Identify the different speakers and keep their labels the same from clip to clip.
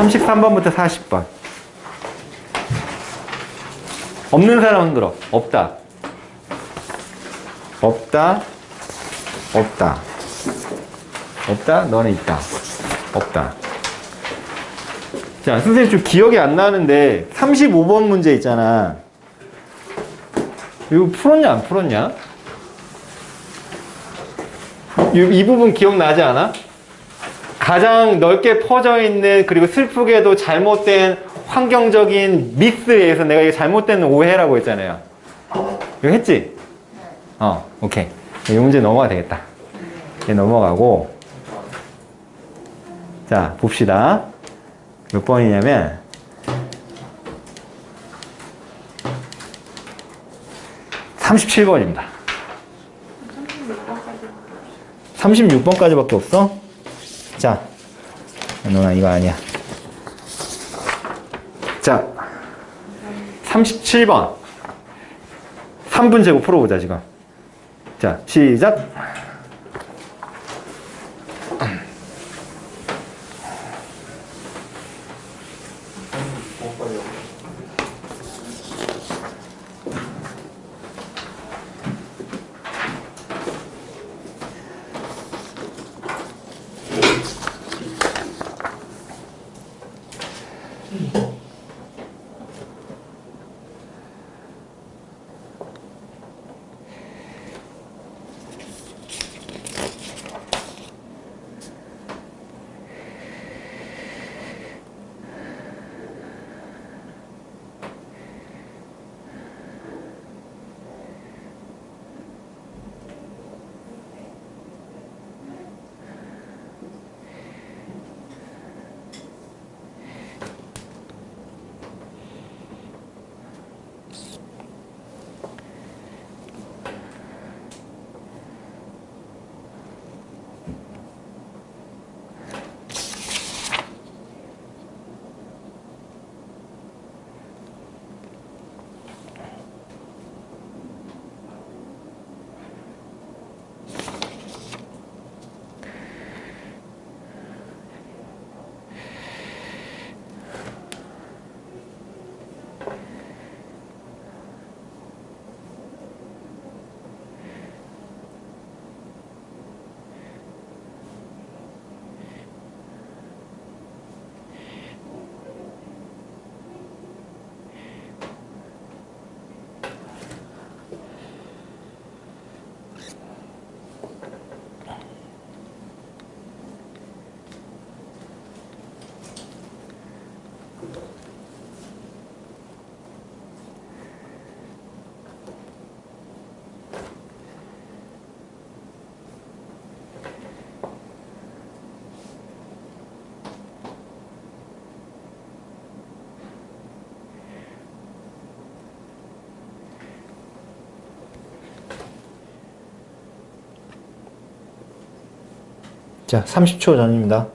Speaker 1: 33번부터 40번. 없는 사람 흔들어. 없다. 없다. 없다. 없다. 너는 있다. 없다. 자, 선생님 좀 기억이 안 나는데 35번 문제 있잖아. 이거 풀었냐 안 풀었냐? 이, 이 부분 기억나지 않아? 가장 넓게 퍼져 있는 그리고 슬프게도 잘못된 환경적인 미스에 의해서 내가 이게 잘못된 오해라고 했잖아요. 이거 했지? 어, 오케이. 이 문제 넘어가 되겠다. 얘 넘어가고. 자, 봅시다. 몇 번이냐면, 37번입니다. 36번까지밖에 없어? 자, 너나 이거 아니야. 자, 37번. 3분 제곱 풀어보자, 지금. 자, 시작. 자, 30초 전입니다.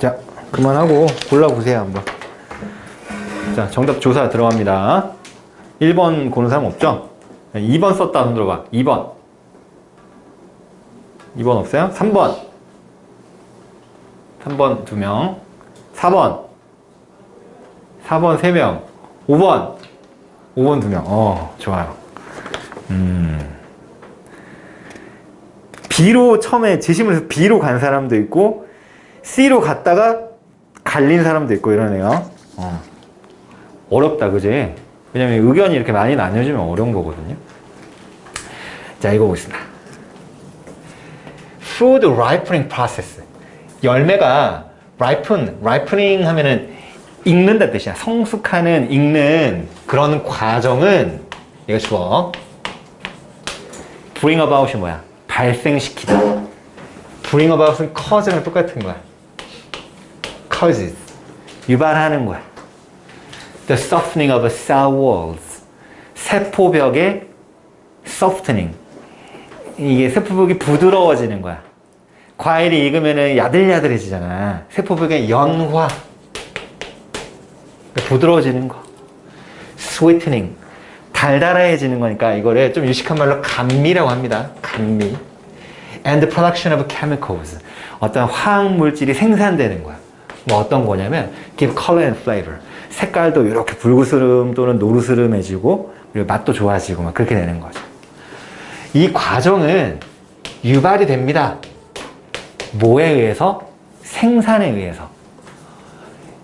Speaker 1: 자, 그만하고 골라보세요, 한번. 자, 정답 조사 들어갑니다. 1번 고른 사람 없죠? 2번 썼다 손 들어봐. 2번. 2번 없어요? 3번. 3번 2명. 4번. 4번 3명. 5번. 5번 2명. 어, 좋아요. 음. B로 처음에 재심을 B로 간 사람도 있고, C로 갔다가 갈린 사람도 있고 이러네요. 어. 어렵다, 그지? 왜냐면 의견이 이렇게 많이 나뉘어지면 어려운 거거든요. 자, 이거 보겠습니다. Food ripening process. 열매가 ripen, ripening 하면은 익는다 뜻이야. 성숙하는, 익는 그런 과정은 이거 주어. bring about이 뭐야? 발생시키다. bring about은 cause랑 똑같은 거야. Causes. 유발하는 거야. The softening of cell walls. 세포벽의 softening. 이게 세포벽이 부드러워지는 거야. 과일이 익으면 야들야들해지잖아. 세포벽의 연화. 부드러워지는 거. sweetening. 달달해지는 거니까 이거를 좀 유식한 말로 감미라고 합니다. 감미. And the production of chemicals. 어떤 화학 물질이 생산되는 거야. 뭐 어떤 거냐면 give color and flavor. 색깔도 이렇게 붉으스름 또는 노르스름해지고 그리고 맛도 좋아지고 막 그렇게 되는 거죠. 이 과정은 유발이 됩니다. 뭐에 의해서? 생산에 의해서.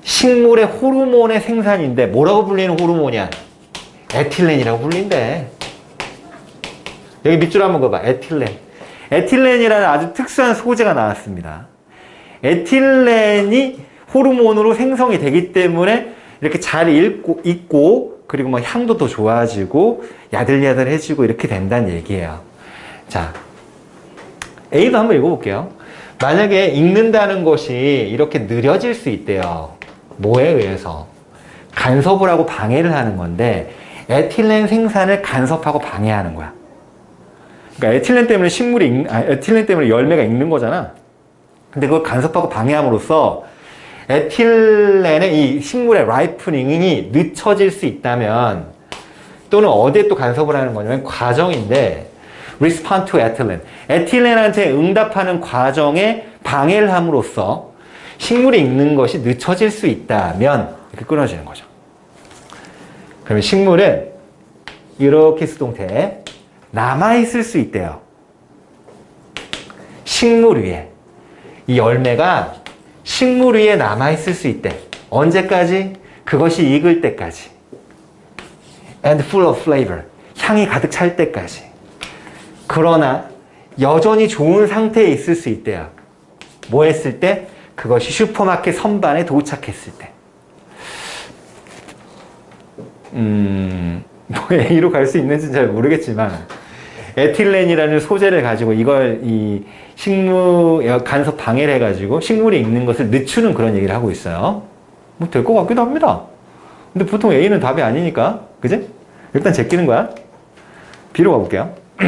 Speaker 1: 식물의 호르몬의 생산인데 뭐라고 불리는 호르몬이야? 에틸렌이라고 불린대. 여기 밑줄 한번 그어봐. 에틸렌. 에틸렌이라는 아주 특수한 소재가 나왔습니다. 에틸렌이 호르몬으로 생성이 되기 때문에 이렇게 잘 익고, 익고 그리고 뭐 향도 더 좋아지고 야들야들해지고 이렇게 된다는 얘기예요. 자, A도 한번 읽어볼게요. 만약에 읽는다는 것이 이렇게 느려질 수 있대요. 뭐에 의해서? 간섭을 하고 방해를 하는 건데 에틸렌 생산을 간섭하고 방해하는 거야. 그러니까 에틸렌 때문에 식물이 익, 아, 에틸렌 때문에 열매가 익는 거잖아. 근데 그걸 간섭하고 방해함으로써 에틸렌의 이 식물의 라이프닝이 늦춰질 수 있다면 또는 어디에 또 간섭을 하는 거냐면 과정인데 respond to ethylene. 에틸렌한테 응답하는 과정에 방해를 함으로써 식물이 익는 것이 늦춰질 수 있다면 이렇게 끊어지는 거죠. 그러면 식물은 이렇게 수동태에 남아있을 수 있대요. 식물 위에. 이 열매가 식물 위에 남아있을 수 있대. 언제까지? 그것이 익을 때까지. And full of flavor. 향이 가득 찰 때까지. 그러나 여전히 좋은 상태에 있을 수 있대요. 뭐 했을 때? 그것이 슈퍼마켓 선반에 도착했을 때. 음, 뭐 A로 갈 수 있는지는 잘 모르겠지만, 에틸렌이라는 소재를 가지고 이걸 이 식물 간섭 방해를 해가지고 식물이 익는 것을 늦추는 그런 얘기를 하고 있어요. 뭐 될 것 같기도 합니다. 근데 보통 A는 답이 아니니까, 그지? 일단 제끼는 거야. B로 가볼게요.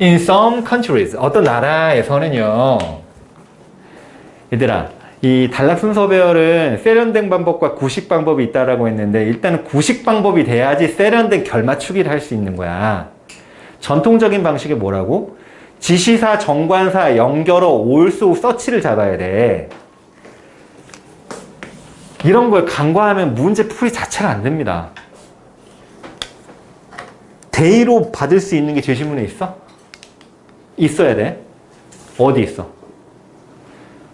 Speaker 1: In some countries, 어떤 나라에서는요, 얘들아, 이 단락 순서 배열은 세련된 방법과 구식 방법이 있다라고 했는데 일단은 구식 방법이 돼야지 세련된 결 맞추기를 할 수 있는 거야. 전통적인 방식이 뭐라고? 지시사, 정관사, 연결어, 올소, 서치를 잡아야 돼. 이런 걸 간과하면 문제 풀이 자체가 안 됩니다. 대의로 받을 수 있는 게 제시문에 있어? 있어야 돼. 어디 있어?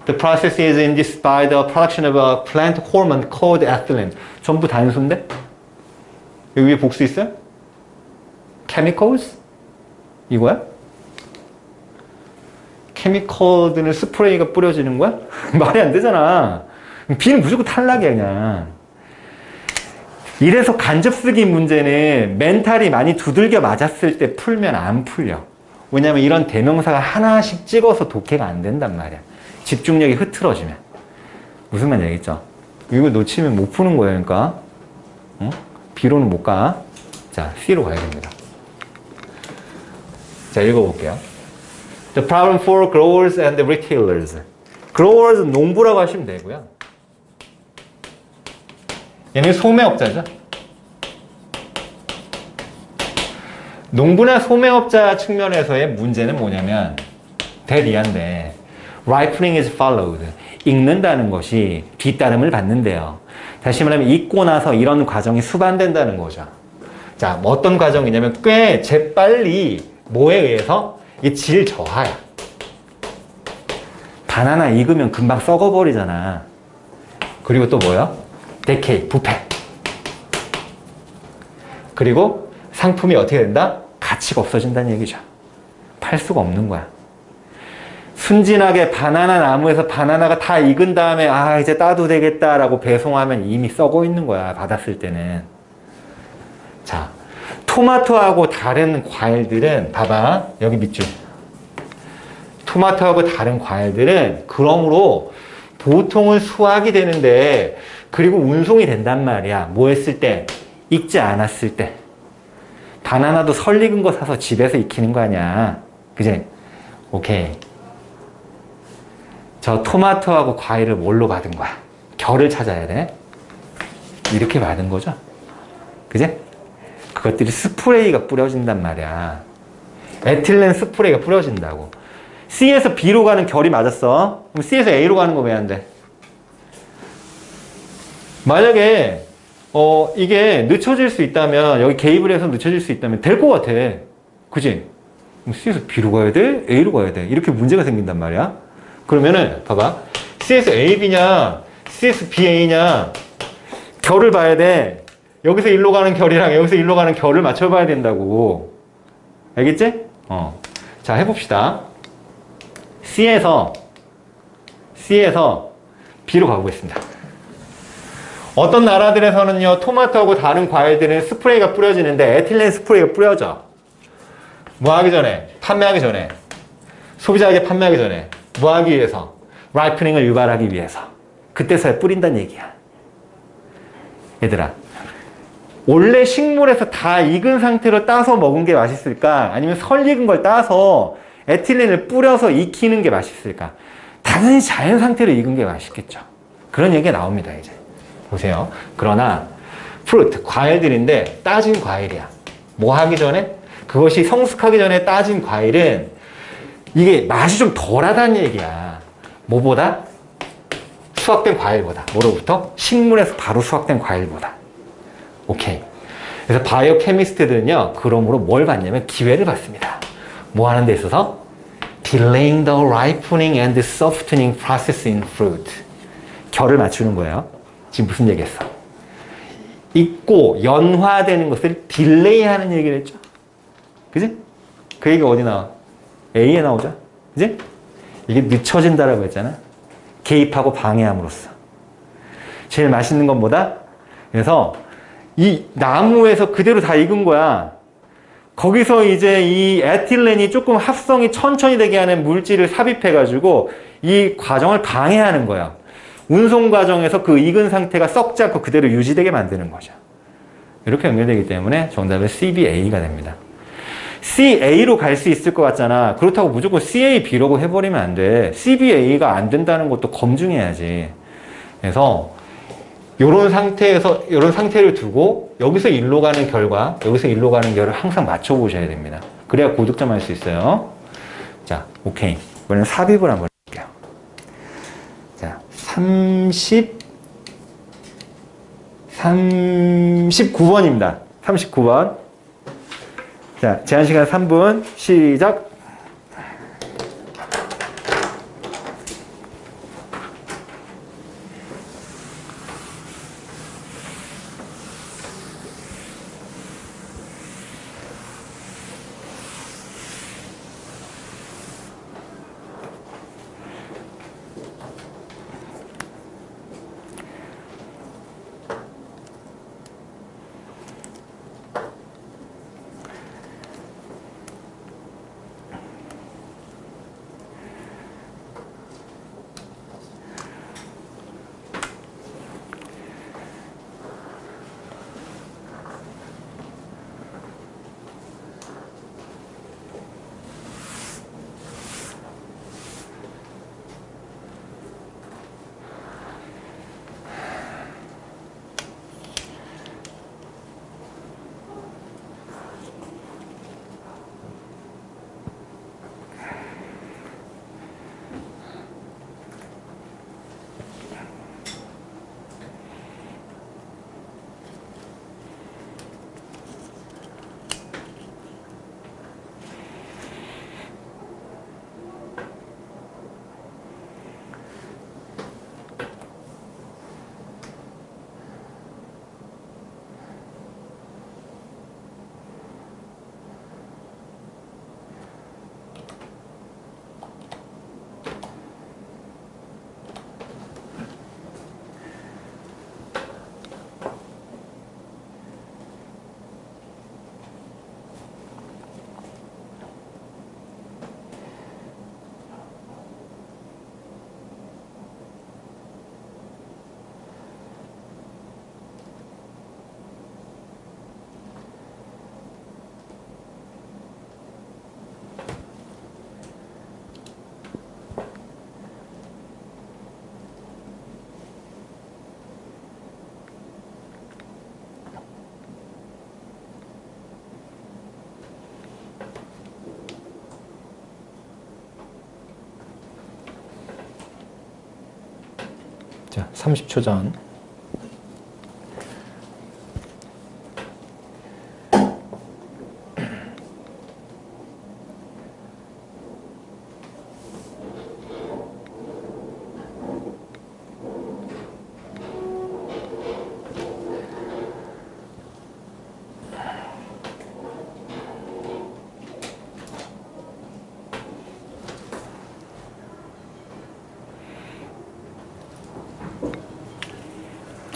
Speaker 1: The process is induced by the production of a plant hormone called ethylene. 전부 단수인데? 여기 위에 복수 있어요? chemicals? 이거야? 케미컬들은 스프레이가 뿌려지는 거야? 말이 안 되잖아. B는 무조건 탈락이야, 그냥. 이래서 간접 쓰기 문제는 멘탈이 많이 두들겨 맞았을 때 풀면 안 풀려. 왜냐면 이런 대명사가 하나씩 찍어서 독해가 안 된단 말이야. 집중력이 흐트러지면. 무슨 말인지 알겠죠? 이거 놓치면 못 푸는 거예요, 그러니까. 어? B로는 못 가. 자, C로 가야 됩니다. 자, 읽어볼게요. The problem for growers and retailers. growers 농부라고 하시면 되고요. 얘는 소매업자죠. 농부나 소매업자 측면에서의 문제는 뭐냐면 대리한데 ripening is followed. 익는다는 것이 뒤따름을 받는데요. 다시 말하면 익고 나서 이런 과정이 수반된다는 거죠. 자, 뭐 어떤 과정이냐면 꽤 재빨리 뭐에 의해서 이게 질 저하야. 바나나 익으면 금방 썩어버리잖아. 그리고 또 뭐요? 데케이, 부패. 그리고 상품이 어떻게 된다? 가치가 없어진다는 얘기죠. 팔 수가 없는 거야. 순진하게 바나나 나무에서 바나나가 다 익은 다음에 아 이제 따도 되겠다라고 배송하면 이미 썩어 있는 거야 받았을 때는 자 토마토하고 다른 과일들은 봐봐 여기 밑줄 토마토하고 다른 과일들은 그러므로 보통은 수확이 되는데 그리고 운송이 된단 말이야. 뭐 했을 때? 익지 않았을 때. 바나나도 설 익은 거 사서 집에서 익히는 거 아니야. 그지? 오케이. 저 토마토하고 과일을 뭘로 받은 거야? 결을 찾아야 돼. 이렇게 받은 거죠. 그지? 그것들이 스프레이가 뿌려진단 말이야. 에틸렌 스프레이가 뿌려진다고. C에서 B로 가는 결이 맞았어. 그럼 C에서 A로 가는 거 왜 안 돼? 만약에 어 이게 늦춰질 수 있다면 여기 개입을 해서 늦춰질 수 있다면 될 것 같아. 그지? 그럼 C에서 B로 가야 돼? A로 가야 돼? 이렇게 문제가 생긴단 말이야. 그러면은 봐봐. C에서 A, B냐 C에서 B, A냐 결을 봐야 돼. 여기서 일로 가는 결이랑 여기서 일로 가는 결을 맞춰봐야 된다고. 알겠지? 어. 자, 해봅시다. C에서, C에서 B로 가보겠습니다. 어떤 나라들에서는요, 토마토하고 다른 과일들은 스프레이가 뿌려지는데 에틸렌 스프레이가 뿌려져. 뭐 하기 전에? 판매하기 전에. 소비자에게 판매하기 전에. 뭐 하기 위해서? 라이프닝을 유발하기 위해서. 그때서야 뿌린다는 얘기야. 얘들아. 원래 식물에서 다 익은 상태로 따서 먹은 게 맛있을까? 아니면 설 익은 걸 따서 에틸렌을 뿌려서 익히는 게 맛있을까? 당연히 자연 상태로 익은 게 맛있겠죠. 그런 얘기가 나옵니다, 이제. 보세요. 그러나, 프루트, 과일들인데 따진 과일이야. 뭐 하기 전에? 그것이 성숙하기 전에 따진 과일은 이게 맛이 좀 덜하다는 얘기야. 뭐보다? 수확된 과일보다. 뭐로부터? 식물에서 바로 수확된 과일보다. 오케이. 그래서 바이오 케미스트들은요, 그러므로 뭘 받냐면 기회를 받습니다. 뭐 하는 데 있어서? Delaying the ripening and softening process in fruit. 결을 맞추는 거예요. 지금 무슨 얘기 했어? 익고 연화되는 것을 딜레이 하는 얘기를 했죠. 그지? 그 얘기가 어디 나와? A에 나오죠. 그지? 이게 늦춰진다라고 했잖아. 개입하고 방해함으로써. 제일 맛있는 건 뭐다? 그래서 이 나무에서 그대로 다 익은 거야. 거기서 이제 이 에틸렌이 조금 합성이 천천히 되게 하는 물질을 삽입해가지고 이 과정을 방해하는 거야. 운송 과정에서 그 익은 상태가 썩지 않고 그대로 유지되게 만드는 거죠. 이렇게 연결되기 때문에 정답은 CBA가 됩니다. CA로 갈 수 있을 것 같잖아. 그렇다고 무조건 CAB라고 해버리면 안 돼. CBA가 안 된다는 것도 검증해야지. 그래서 이런 상태에서 이런 상태를 두고 여기서 일로 가는 결과, 여기서 일로 가는 결을 항상 맞춰 보셔야 됩니다. 그래야 고득점 할 수 있어요. 자, 오케이. 이번엔 삽입을 한번 해볼게요. 자, 30 39번입니다. 39번. 자, 제한 시간 3분. 시작. 자, 30초 전.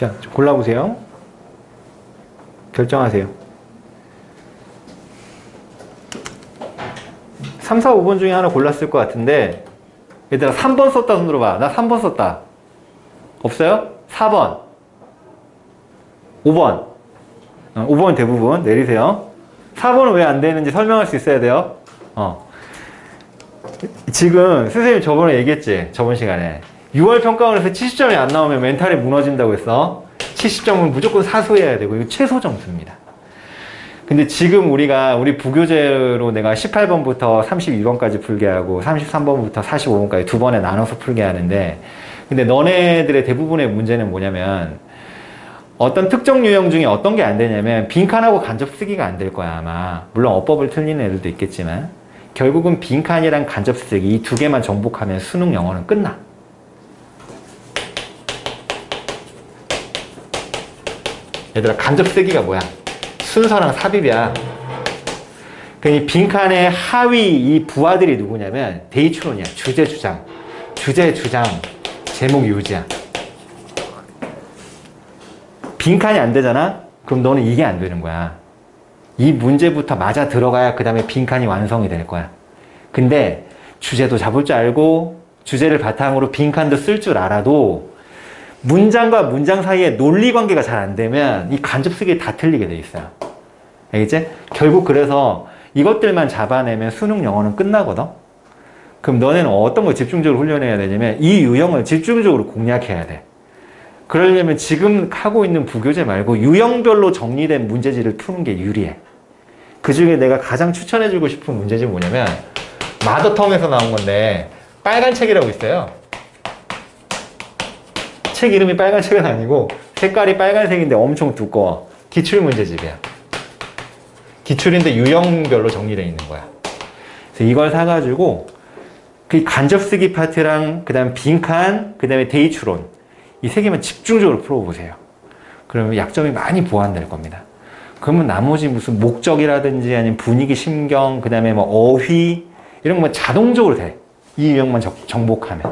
Speaker 1: 자, 좀 골라보세요. 결정하세요. 3, 4, 5번 중에 하나 골랐을 것 같은데, 얘들아, 3번 썼다 손 들어봐. 나 3번 썼다. 없어요? 4번. 5번. 어, 5번 대부분 내리세요. 4번은 왜 안 되는지 설명할 수 있어야 돼요. 어. 지금 선생님 저번에 얘기했지. 저번 시간에. 6월 평가원에서 70점이 안 나오면 멘탈이 무너진다고 했어. 70점은 무조건 사수해야 되고 이거 최소 점수입니다. 근데 지금 우리가 우리 부교재로 내가 18번부터 32번까지 풀게 하고 33번부터 45번까지 두 번에 나눠서 풀게 하는데 근데 너네들의 대부분의 문제는 뭐냐면 어떤 특정 유형 중에 어떤 게 안 되냐면 빈칸하고 간접 쓰기가 안 될 거야 아마 물론 어법을 틀리는 애들도 있겠지만 결국은 빈칸이랑 간접 쓰기 이 두 개만 정복하면 수능 영어는 끝나 얘들아 간접 쓰기가 뭐야? 순서랑 삽입이야. 그이 빈칸의 하위 이 부하들이 누구냐면 대이추론이야. 주제 주장, 주제 주장, 제목 유지야. 빈칸이 안 되잖아? 그럼 너는 이게 안 되는 거야. 이 문제부터 맞아 들어가야 그 다음에 빈칸이 완성이 될 거야. 근데 주제도 잡을 줄 알고 주제를 바탕으로 빈칸도 쓸 줄 알아도 문장과 문장 사이에 논리 관계가 잘 안 되면 이 간접 쓰기 다 틀리게 돼 있어요. 알겠지? 결국 그래서 이것들만 잡아내면 수능 영어는 끝나거든? 그럼 너네는 어떤 걸 집중적으로 훈련해야 되냐면 이 유형을 집중적으로 공략해야 돼. 그러려면 지금 하고 있는 부교재 말고 유형별로 정리된 문제지를 푸는 게 유리해. 그 중에 내가 가장 추천해주고 싶은 문제지 뭐냐면 마더텅에서 나온 건데 빨간 책이라고 있어요. 책 이름이 빨간색은 아니고 색깔이 빨간색인데 엄청 두꺼워. 기출 문제집이야. 기출인데 유형별로 정리되어 있는 거야. 그래서 이걸 사가지고 그 간접 쓰기 파트랑 그 다음 빈칸, 그 다음에 데이 추론 이 세 개만 집중적으로 풀어보세요. 그러면 약점이 많이 보완될 겁니다. 그러면 나머지 무슨 목적이라든지 아니면 분위기, 심경, 그 다음에 뭐 어휘 이런 거 자동적으로 돼. 이 유형만 정- 정복하면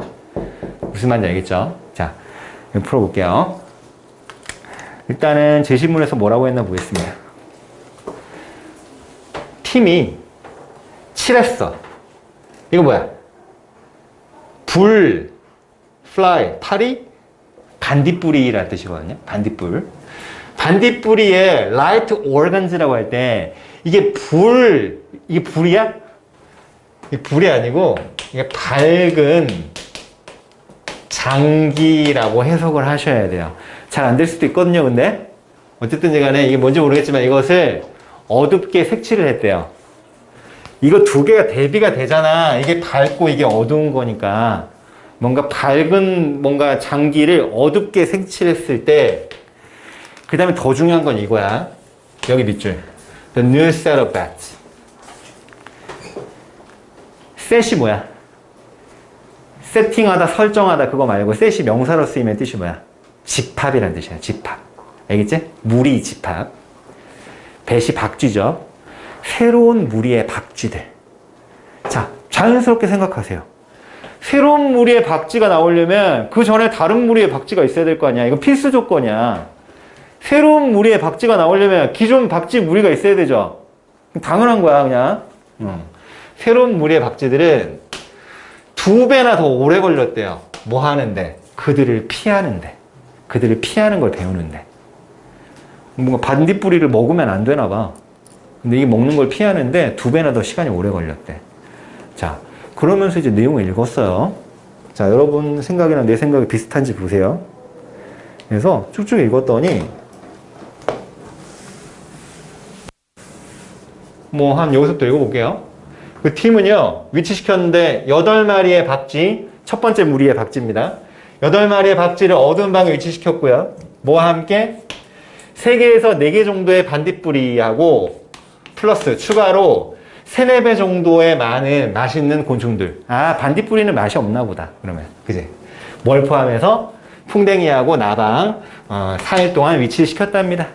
Speaker 1: 무슨 말인지 알겠죠? 자, 이거 풀어볼게요. 일단은 제시문에서 뭐라고 했나 보겠습니다. 팀이 칠했어. 이거 뭐야? 불, fly, 파리, 반딧불이라는 뜻이거든요. 반딧불. 반딧불이의 light organs라고 할 때 이게 불, 이게 불이야? 이게 불이 아니고 이게 밝은 장기라고 해석을 하셔야 돼요. 잘 안 될 수도 있거든요, 근데. 어쨌든 간에 이게 뭔지 모르겠지만 이것을 어둡게 색칠을 했대요. 이거 두 개가 대비가 되잖아. 이게 밝고 이게 어두운 거니까. 뭔가 밝은 뭔가 장기를 어둡게 색칠했을 때, 그 다음에 더 중요한 건 이거야. 여기 밑줄. The new set of bets. 셋이 뭐야? 세팅하다, 설정하다 그거 말고 셋이 명사로 쓰이면 뜻이 뭐야? 집합이라는 뜻이야. 집합. 알겠지? 무리 집합. 배시 박쥐죠. 새로운 무리의 박쥐들. 자, 자연스럽게 생각하세요. 새로운 무리의 박쥐가 나오려면 그 전에 다른 무리의 박쥐가 있어야 될 거 아니야. 이거 필수 조건이야. 새로운 무리의 박쥐가 나오려면 기존 박쥐 무리가 있어야 되죠. 당연한 거야, 그냥. 응. 새로운 무리의 박쥐들은 두 배나 더 오래 걸렸대요. 뭐 하는데? 그들을 피하는데. 그들을 피하는 걸 배우는데. 뭔가 반딧불이를 먹으면 안 되나 봐. 근데 이게 먹는 걸 피하는데 두 배나 더 시간이 오래 걸렸대. 자, 그러면서 이제 내용을 읽었어요. 자, 여러분 생각이랑 내 생각이 비슷한지 보세요. 그래서 쭉쭉 읽었더니 뭐 한 여기서부터 읽어볼게요. 그 팀은요, 위치시켰는데 8마리의 박쥐, 첫 번째 무리의 박쥐입니다. 8마리의 박쥐를 어두운 방에 위치시켰고요. 뭐와 함께 3개에서 4개 정도의 반딧불이하고 플러스 추가로 3, 4배 정도의 많은 맛있는 곤충들. 아, 반딧불이는 맛이 없나 보다. 그러면. 그지? 뭘 포함해서 풍뎅이하고 나방 어, 4일 동안 위치를 시켰답니다.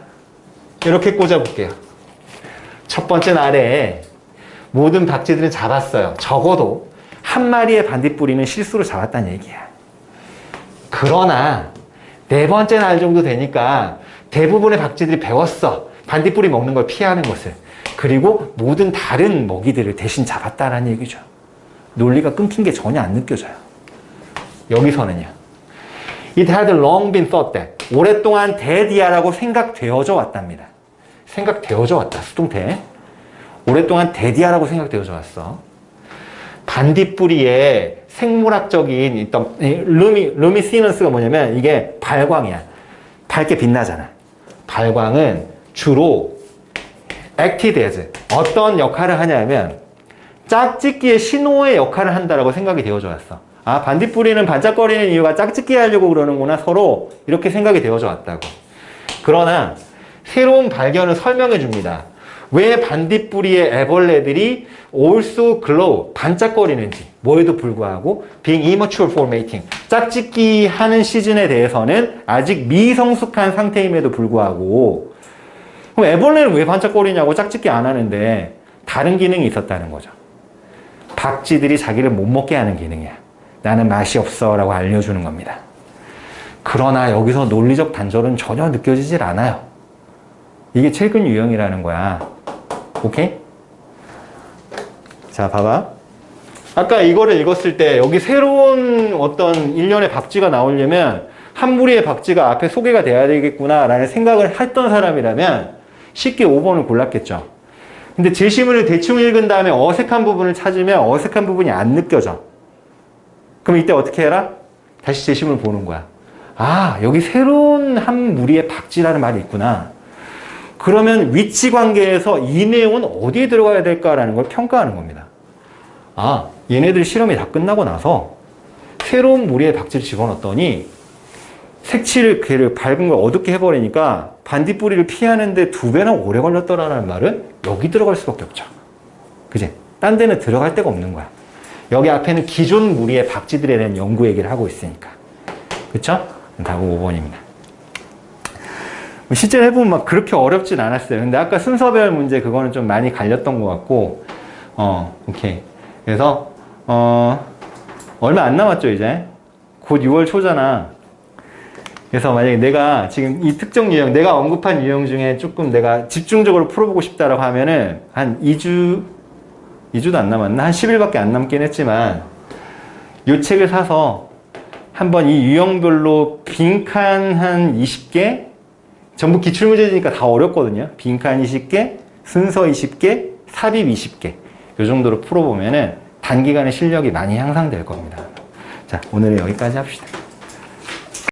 Speaker 1: 이렇게 꽂아볼게요. 첫 번째 날에 모든 박쥐들은 잡았어요. 적어도 한 마리의 반딧불이는 실수로 잡았다는 얘기야. 그러나 네 번째 날 정도 되니까 대부분의 박쥐들이 배웠어. 반딧불이 먹는 걸 피하는 것을. 그리고 모든 다른 먹이들을 대신 잡았다라는 얘기죠. 논리가 끊긴 게 전혀 안 느껴져요. 여기서는요. It had long been thought that. 오랫동안 대디아라고 생각되어져 왔답니다. 생각되어져 왔다. 수동태. 오랫동안 대디아라고 생각되어져 왔어. 반딧불이의 생물학적인 어떤 이 루미 루미시넌스가 뭐냐면 이게 발광이야. 밝게 빛나잖아. 발광은 주로 acted 어떤 역할을 하냐면 짝짓기의 신호의 역할을 한다라고 생각이 되어져 왔어. 아, 반딧불이는 반짝거리는 이유가 짝짓기 하려고 그러는구나. 서로 이렇게 생각이 되어져 왔다고. 그러나 새로운 발견을 설명해 줍니다. 왜 반딧불이의 애벌레들이 also glow, 반짝거리는지, 뭐에도 불구하고 being immature for mating, 짝짓기 하는 시즌에 대해서는 아직 미성숙한 상태임에도 불구하고 그럼 애벌레는 왜 반짝거리냐고 짝짓기 안 하는데 다른 기능이 있었다는 거죠. 박쥐들이 자기를 못 먹게 하는 기능이야. 나는 맛이 없어 라고 알려주는 겁니다. 그러나 여기서 논리적 단절은 전혀 느껴지질 않아요. 이게 최근 유형이라는 거야. 오케이? 자, 봐봐. 아까 이거를 읽었을 때 여기 새로운 어떤 일련의 박쥐가 나오려면 한 무리의 박쥐가 앞에 소개가 돼야 되겠구나라는 생각을 했던 사람이라면 쉽게 5번을 골랐겠죠. 근데 제시문을 대충 읽은 다음에 어색한 부분을 찾으면 어색한 부분이 안 느껴져. 그럼 이때 어떻게 해라? 다시 제시문을 보는 거야. 아, 여기 새로운 한 무리의 박쥐라는 말이 있구나. 그러면 위치 관계에서 이 내용은 어디에 들어가야 될까라는 걸 평가하는 겁니다. 아, 얘네들 실험이 다 끝나고 나서 새로운 무리의 박쥐를 집어넣었더니 색칠을 걔를 밝은 걸 어둡게 해버리니까 반딧불이를 피하는데 두 배나 오래 걸렸더라는 말은 여기 들어갈 수밖에 없죠. 그지? 딴 데는 들어갈 데가 없는 거야. 여기 앞에는 기존 무리의 박쥐들에 대한 연구 얘기를 하고 있으니까. 그쵸? 답은 5번입니다. 실제로 해보면 막 그렇게 어렵진 않았어요. 근데 아까 순서별 문제 그거는 좀 많이 갈렸던 것 같고, 어, 오케이. 그래서, 어, 얼마 안 남았죠, 이제. 곧 6월 초잖아. 그래서 만약에 내가 지금 이 특정 유형, 내가 언급한 유형 중에 조금 내가 집중적으로 풀어보고 싶다라고 하면은 한 2주, 2주도 안 남았나? 한 10일밖에 안 남긴 했지만, 이 책을 사서 한번 이 유형별로 빈칸 한 20개, 전부 기출문제니까 다 어렵거든요. 빈칸 20개, 순서 20개, 삽입 20개. 이 정도로 풀어보면 은 단기간에 실력이 많이 향상될 겁니다. 자, 오늘은 여기까지 합시다.